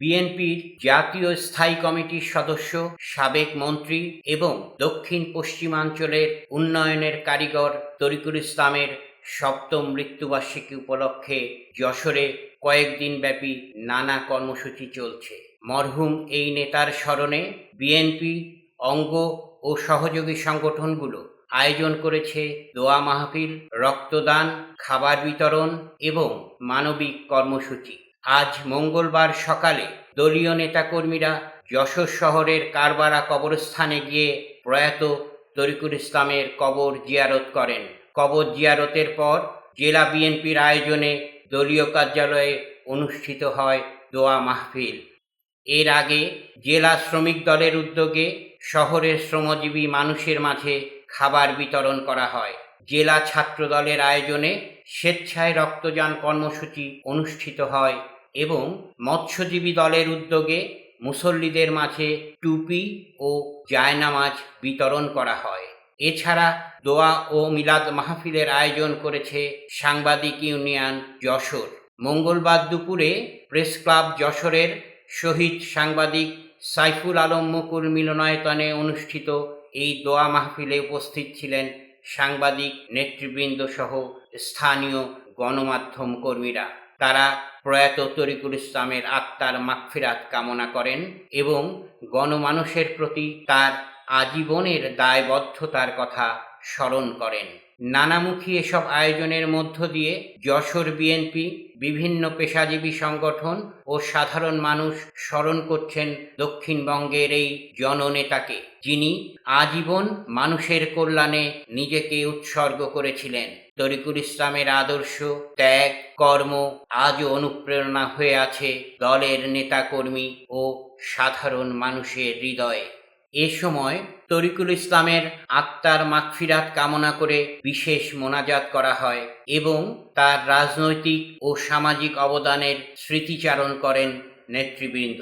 বিএনপির জাতীয় স্থায়ী কমিটির সদস্য, সাবেক মন্ত্রী এবং দক্ষিণ পশ্চিমাঞ্চলের উন্নয়নের কারিগর তরিকুল ইসলামের সপ্তম মৃত্যুবার্ষিকী উপলক্ষে যশোরে কয়েকদিন ব্যাপী নানা কর্মসূচি চলছে। মরহুম এই নেতার স্মরণে বিএনপি অঙ্গ ও সহযোগী সংগঠনগুলো আয়োজন করেছে দোয়া মাহফিল, রক্তদান, খাবার বিতরণ এবং মানবিক কর্মসূচি। আজ মঙ্গলবার সকালে দলীয় নেতাকর্মীরা যশোর শহরের কারবারা কবরস্থানে গিয়ে প্রয়াত তরিকুল ইসলামের কবর জিয়ারত করেন। কবর জিয়ারতের পর জেলা বিএনপির আয়োজনে দলীয় কার্যালয়ে অনুষ্ঠিত হয় দোয়া মাহফিল। এর আগে জেলা শ্রমিক দলের উদ্যোগে শহরের শ্রমজীবী মানুষের মাঝে খাবার বিতরণ করা হয়। জেলা ছাত্র দলের আয়োজনে স্বেচ্ছায় রক্তদান কর্মসূচি অনুষ্ঠিত হয় এবং মৎস্যজীবী দলের উদ্যোগে মুসল্লিদের মাঝে টুপি ও জায়নামাজ বিতরণ করা হয়। এছাড়া দোয়া ও মিলাদ মাহফিলের আয়োজন করেছে সাংবাদিক ইউনিয়ন যশোর। মঙ্গলবার দুপুরে প্রেস ক্লাব যশোরের শহীদ সাংবাদিক সাইফুল আলম মুকুল মিলনায়তনে অনুষ্ঠিত এই দোয়া মাহফিলে উপস্থিত ছিলেন সাংবাদিক, নেতৃবৃন্দ সহ স্থানীয় গণমাধ্যম কর্মীরা। তারা প্রয়াত তরিকুল ইসলামের আত্মার মাগফিরাত কামনা করেন এবং গণমানুষের প্রতি তার আজীবনের দায়বদ্ধতার কথা স্মরণ করেন। নানামুখী এসব আয়োজনের মধ্য দিয়ে যশোর বিএনপি বিভিন্ন পেশাজীবী সংগঠন ও সাধারণ মানুষ স্মরণ করছেন দক্ষিণবঙ্গের এই জননেতাকে, যিনি আজীবন মানুষের কল্যাণে নিজেকে উৎসর্গ করেছিলেন। তরিকুল ইসলামের আদর্শ, ত্যাগ, কর্ম আজও অনুপ্রেরণা হয়ে আছে দলের নেতাকর্মী ও সাধারণ মানুষের হৃদয়ে। এ সময় তরিকুল ইসলামের আত্মার মাগফিরাত কামনা করে বিশেষ মোনাজাত করা হয় এবং তার রাজনৈতিক ও সামাজিক অবদানের স্মৃতিচারণ করেন নেতৃবৃন্দ।